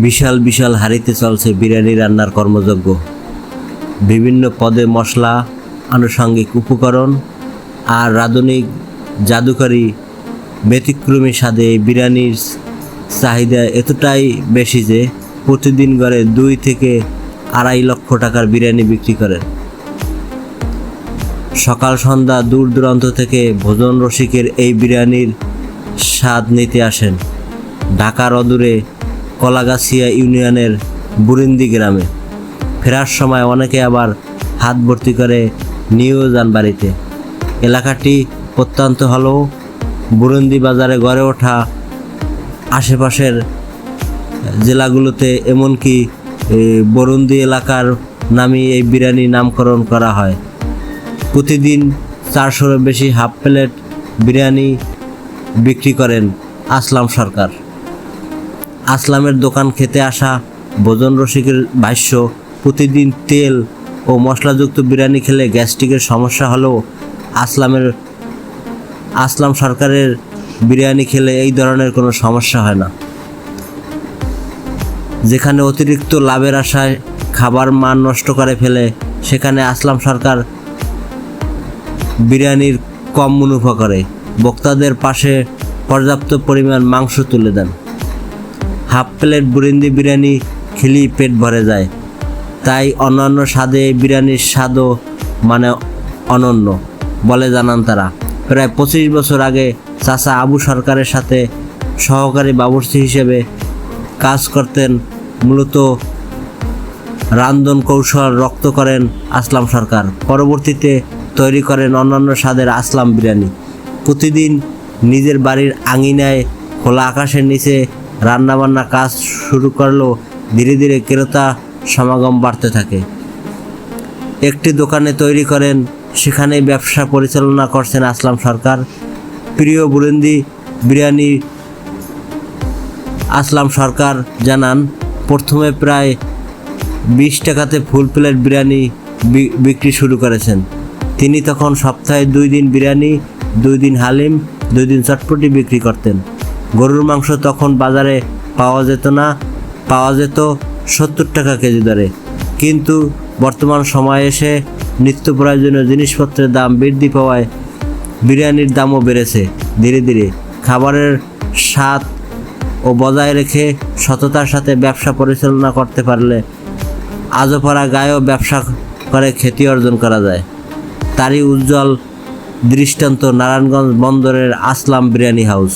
বিশাল বিশাল হাঁড়িতে চলছে বিরিয়ানি রান্নার কর্মযজ্ঞ। বিভিন্ন পদে মশলা, আনুষঙ্গিক উপকরণ আর রাঁধুনিক জাদুকরি ব্যতিক্রমী স্বাদে বিরিয়ানির চাহিদা এতটাই বেশি যে প্রতিদিন গড়ে দুই থেকে আড়াই লক্ষ টাকার বিরিয়ানি বিক্রি করেন সকাল, সন্ধ্যা দূর দূরান্ত থেকে ভোজন রসিকের এই বিরিয়ানির স্বাদ নিতে আসেন। ঢাকার অদূরে কলাগাছিয়া ইউনিয়নের বুরিন্দি গ্রামে। ফেরার সময় অনেকে আবার হাত ভর্তি করে নিয়েও যান বাড়িতে এলাকাটি প্রত্যন্ত হলেও। বুরন্দি বাজারে গড়ে ওঠা আশেপাশের জেলাগুলোতে এমনকি বরুন্দি এলাকার নামে এই বিরিয়ানি নামকরণ করা হয়। প্রতিদিন চারশোর বেশি হাফ প্লেট বিরিয়ানি বিক্রি করেন আসলাম সরকার। আসলামের দোকান খেতে আসা, ভোজন রসিকের ভাষ্য, প্রতিদিন তেল ও মশলাযুক্ত বিরিয়ানি খেলে গ্যাস্ট্রিকের সমস্যা হলেও আসলামের, আসলাম সরকারের বিরিয়ানি খেলে এই ধরনের কোনো সমস্যা হয় না। যেখানে অতিরিক্ত লাভের আশায় খাবার মান নষ্ট করে ফেলে, সেখানে আসলাম সরকার বিরিয়ানির কম মুনাফা করে। বক্তাদের পাশে পর্যাপ্ত পরিমাণ মাংস তুলে দেন। হাফ প্লেট বুরিন্দি বিরিয়ানি খেলেই পেট ভরে যায়। তাই অন্যান্য স্বাদে বিরিয়ানির স্বাদও মানে অনন্য, বলে জানান তারা। প্রায় পঁচিশ বছর আগে চাচা আবু সরকারের সাথে সহকারী বাবুর্চি হিসেবে কাজ করতেন মূলত রান্ধন কৌশল রক্ত করেন আসলাম সরকার। পরবর্তীতে তৈরি করেন অন্যান্য স্বাদের আসলাম বিরিয়ানি। প্রতিদিন নিজের বাড়ির আঙিনায় খোলা আকাশের নিচে রান্নাবান্না কাজ শুরু করলেও ধীরে ধীরে ক্রেতা সমাগম বাড়তে থাকে। একটি দোকানে তৈরি করেন সেখানে ব্যবসা পরিচালনা করছেন আসলাম সরকার। প্রিয় বুরেন্দি বিরিয়ানি আসলাম সরকার জানান, প্রথমে প্রায় বিশ টাকাতে ফুল প্লেট বিরিয়ানি বিক্রি শুরু করেছেন। তিনি তখন সপ্তাহে দুই দিন বিরিয়ানি, দুই দিন হালিম, দুই দিন চটপটি বিক্রি করতেন। গরুর মাংস তখন বাজারে পাওয়া যেত না, পাওয়া যেত সত্তর টাকা কেজি দরে। কিন্তু বর্তমান সময়ে এসে নিত্য প্রয়োজনীয় জিনিসপত্রের দাম বৃদ্ধি পাওয়ায় বিরিয়ানির দামও বেড়েছে ধীরে ধীরে। খাবারের স্বাদ ও বজায় রেখে সততার সাথে ব্যবসা পরিচালনা করতে পারলে আজও আজোপাড়া গায়েও ব্যবসা করে খ্যাতি অর্জন করা যায়। তারই উজ্জ্বল দৃষ্টান্ত নারায়ণগঞ্জ বন্দরের আসলাম বিরিয়ানি হাউস।